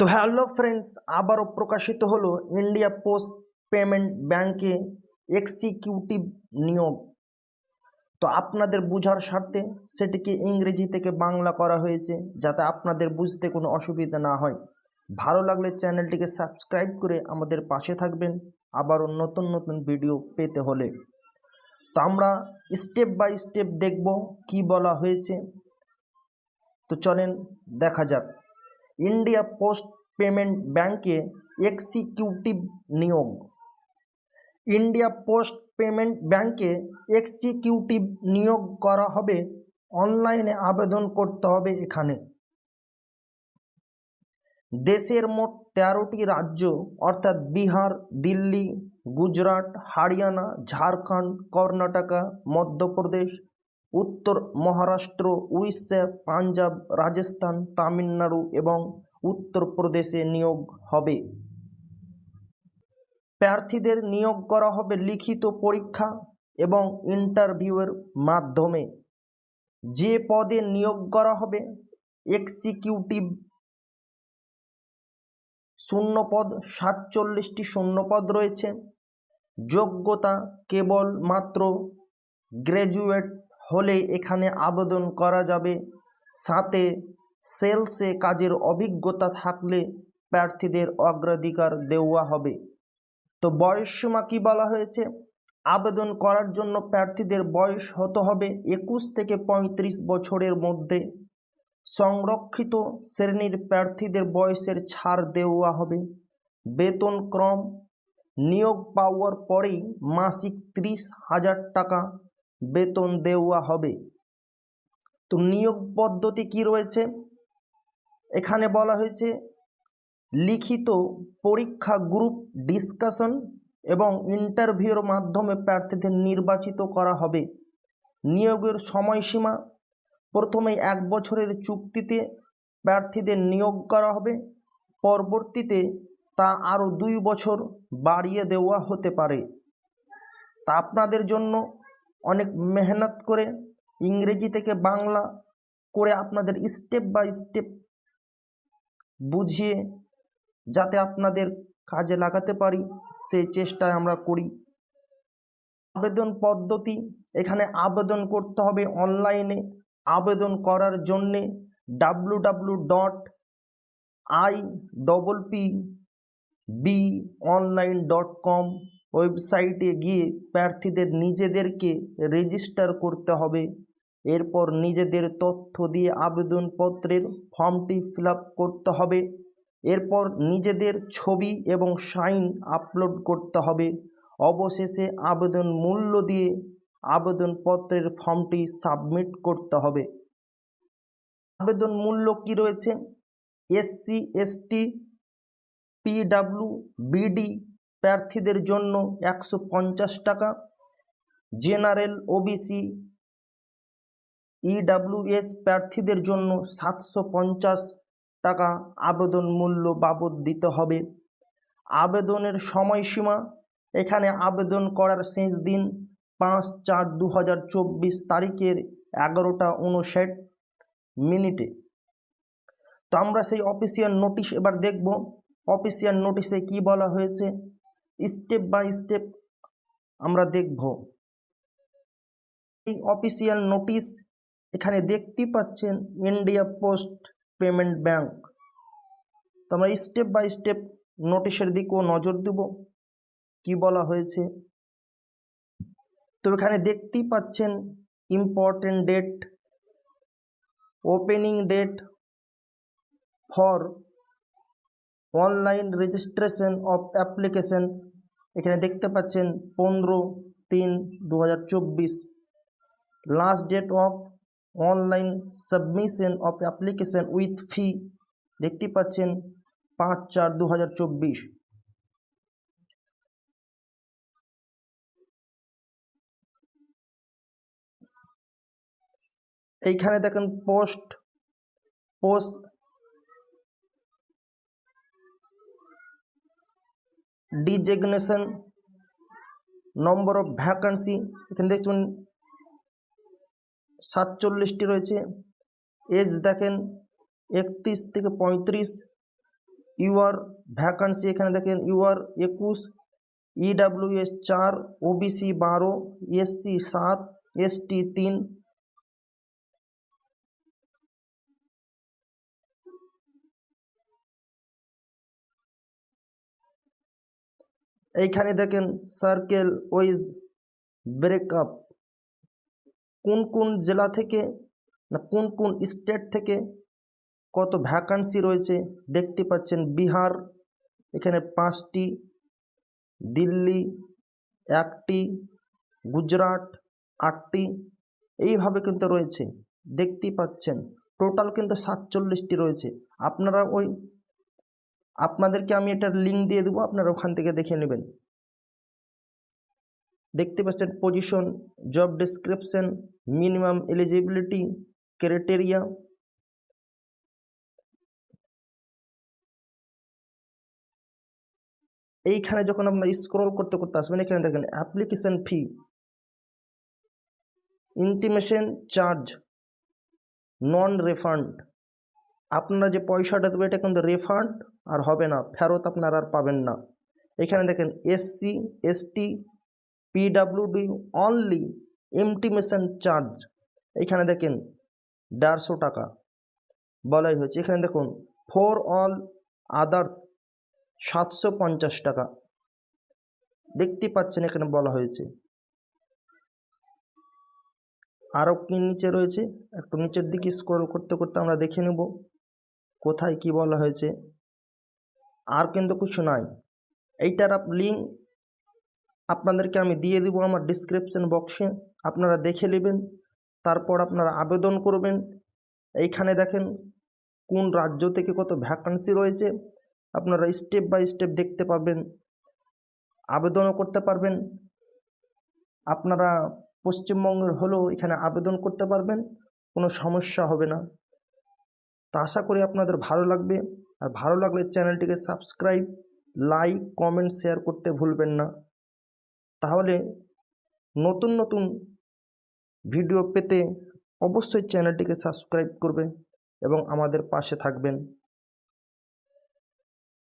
তো hello friends, আবারও প্রকাশিত হলো ইন্ডিয়া পোস্ট পেমেন্ট ব্যাংকে এক্সিকিউটিভ নিয়োগ। তো আপনাদের বোঝার স্বার্থে সেটিকে ইংরেজি থেকে বাংলা করা হয়েছে, যাতে আপনাদের বুঝতে কোনো অসুবিধা না হয়। ভালো লাগলে চ্যানেলটিকে সাবস্ক্রাইব করে আমাদের পাশে থাকবেন আবারও নতুন নতুন ভিডিও পেতে হলে। তো আমরা স্টেপ বাই স্টেপ দেখব কি বলা হয়েছে। তো চলেন দেখা যাক। ইন্ডিয়া পোস্ট পেমেন্ট ব্যাংকে এক্সিকিউটিভ নিয়োগ। ইন্ডিয়া পোস্ট পেমেন্ট ব্যাংকে এক্সিকিউটিভ নিয়োগ করা হবে। অনলাইনে আবেদন করতে হবে এখানে। দেশের মোট তেরোটি রাজ্য, অর্থাৎ বিহার, দিল্লি, গুজরাট, হরিয়ানা, ঝাড়খণ্ড, কর্ণাটকা, মধ্যপ্রদেশ উত্তর মহারাষ্ট্র, উড়িষ্যা, পাঞ্জাব, রাজস্থান, তামিলনাড়ু এবং উত্তরপ্রদেশে নিয়োগ হবে। প্রার্থীদের নিয়োগ করা হবে লিখিত পরীক্ষা এবং ইন্টারভিউয়ের মাধ্যমে। যে পদে নিয়োগ করা হবে, এক্সিকিউটিভ শূন্যপদ, সাতচল্লিশটি শূন্যপদ রয়েছে। যোগ্যতা কেবলমাত্র গ্র্যাজুয়েট হলে এখানে আবেদন করা যাবে। সাথে সেলসে কাজের অভিজ্ঞতা থাকলে প্রার্থীদের অগ্রাধিকার দেওয়া হবে। তো বয়সসীমা কী বলা হয়েছে? আবেদন করার জন্য প্রার্থীদের বয়স হতে হবে একুশ থেকে পঁয়ত্রিশ বছরের মধ্যে। সংরক্ষিত শ্রেণির প্রার্থীদের বয়সের ছাড় দেওয়া হবে। বেতন ক্রম, নিয়োগ পাওয়ার পরেই মাসিক ত্রিশ হাজার টাকা বেতন দেওয়া হবে। তো নিয়োগ পদ্ধতি কি রয়েছে? এখানে বলা হয়েছে, লিখিত পরীক্ষা গ্রুপ ডিসকাশন এবং ইন্টারভিউর মাধ্যমে প্রার্থীদের নির্বাচিত করা হবে। নিয়োগের সময়সীমা, প্রথমে এক বছরের চুক্তিতে প্রার্থীদের নিয়োগ করা হবে, পরবর্তীতে তা আরও দুই বছর বাড়িয়ে দেওয়া হতে পারে। তা আপনাদের জন্য অনেক মেহনত করে ইংরেজি থেকে বাংলা করে আপনাদের স্টেপ বাই স্টেপ বুঝিয়ে যাতে আপনাদের কাজে লাগাতে পারি, সেই চেষ্টায় আমরা করি। আবেদন পদ্ধতি, এখানে আবেদন করতে হবে অনলাইনে। আবেদন করার জন্যে W W dot I double P B online dot com ওয়েবসাইটে গিয়ে প্রার্থীদের নিজেদেরকে রেজিস্টার করতে হবে। এরপর নিজেদের তথ্য দিয়ে আবেদনপত্রের ফর্মটি ফিল করতে হবে। এরপর নিজেদের ছবি এবং সাইন আপলোড করতে হবে। অবশেষে আবেদন মূল্য দিয়ে আবেদনপত্রের ফর্মটি সাবমিট করতে হবে। আবেদন মূল্য কি রয়েছে? এসসি, এসটি, পিডাব্লিউ, বিডি প্রার্থীদের জন্য একশো পঞ্চাশ টাকা। জেনারেল ওবিসি ইডাব্লিউএস প্রার্থীদের জন্য সাতশো পঞ্চাশ টাকা আবেদন মূল্য বাবদ দিতে হবে। আবেদনের সময়সীমা, এখানে আবেদন করার শেষ দিন পাঁচ চার দু হাজার চব্বিশ তারিখের এগারোটা উনষাট মিনিটে। তো আমরা সেই অফিসিয়াল নোটিশ এবার দেখব। অফিসিয়াল নোটিশে কি বলা হয়েছে? স্টেপ বাই স্টেপ আমরা দেখব। এই অফিসিয়াল নোটিশ এখানে দেখতে পাচ্ছেন ইন্ডিয়া পোস্ট পেমেন্ট ব্যাংক। তো আমরা স্টেপ বাই স্টেপ নোটিশের দিকেও নজর দেব। কি বলা হয়েছে? তো এখানে দেখতেই পাচ্ছেন important date, opening date for online registration of application এখানে দেখতে পাচ্ছেন পনেরো তিন দু last date of online submission of application with fee দেখতে পাচ্ছেন পাঁচ চার দু এইখানে দেখেন post post designation, number of vacancy, এখানে দেখুন সাতচল্লিশটি রয়েছে। এজ দেখেন একত্রিশ থেকে পঁয়ত্রিশ। ইউআর ভ্যাকান্সি এখানে দেখেন, ইউআর একুশ, ইডাব্লিউএস চার, ওবিসি বারো, এসসি সাত, এসটি তিন এইখানে দেখেন সার্কেল ওয়াইজ ব্রেকআপ কোন কোন জেলা থেকে না কোন কোন স্টেট থেকে কত ভ্যাকান্সি রয়েছে দেখতে পাচ্ছেন বিহার, এখানে পাঁচটি, দিল্লি একটি, গুজরাট আটটি, এইভাবে কিন্তু রয়েছে। দেখতেই পাচ্ছেন টোটাল কিন্তু সাতচল্লিশটি রয়েছে। আপনারা ওই আপনাদেরকে আমি এটার লিঙ্ক দিয়ে দেবো, আপনারা ওখান থেকে দেখে নেবেন। দেখতে পাচ্ছেন position job description minimum eligibility criteria এইখানে যখন আপনার স্ক্রল করতে করতে আসবেন, এখানে দেখেন application fee intimation charge non refund আপনারা যে পয়সাটা দেবে এটা কিন্তু রিফান্ড আর হবে না। ফেরত আপনারা আর পাবেন না। এখানে দেখেন SC ST PWD only intimation charge এখানে দেখেন, দেড়শো টাকা বলাই হয়েছে। এখানে দেখুন ফর অল আদার্স সাতশো পঞ্চাশ টাকা। দেখতে পাচ্ছেন, এখানে বলা হয়েছে। আরও কি নিচে রয়েছে? একটু নিচের দিকে স্ক্রল করতে করতে আমরা দেখে নেব। কোথায় কি বলা হয়েছে? আর কিন্তু কিছু নাই। এইটার আপ লিঙ্ক আপনাদেরকে আমি দিয়ে দিব আমার ডিসক্রিপশন বক্সে আপনারা দেখে নেবেন, তারপর আপনারা আবেদন করবেন। এইখানে দেখেন কোন রাজ্য থেকে কত ভ্যাকান্সি রয়েছে। আপনারা স্টেপ বাই স্টেপ দেখতে পাবেন আবেদনও করতে পারবেন। আপনারা পশ্চিমবঙ্গের হলেও এখানে আবেদন করতে পারবেন, কোনো সমস্যা হবে না। তা আশা করি আপনাদের ভালো লাগবে। আর ভালো লাগলে চ্যানেলটিকে সাবস্ক্রাইব, লাইক, কমেন্ট, শেয়ার করতে ভুলবেন না। তাহলে নতুন নতুন ভিডিও পেতে অবশ্যই চ্যানেলটিকে সাবস্ক্রাইব করবেন এবং আমাদের পাশে থাকবেন।